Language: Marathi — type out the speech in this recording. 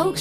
auk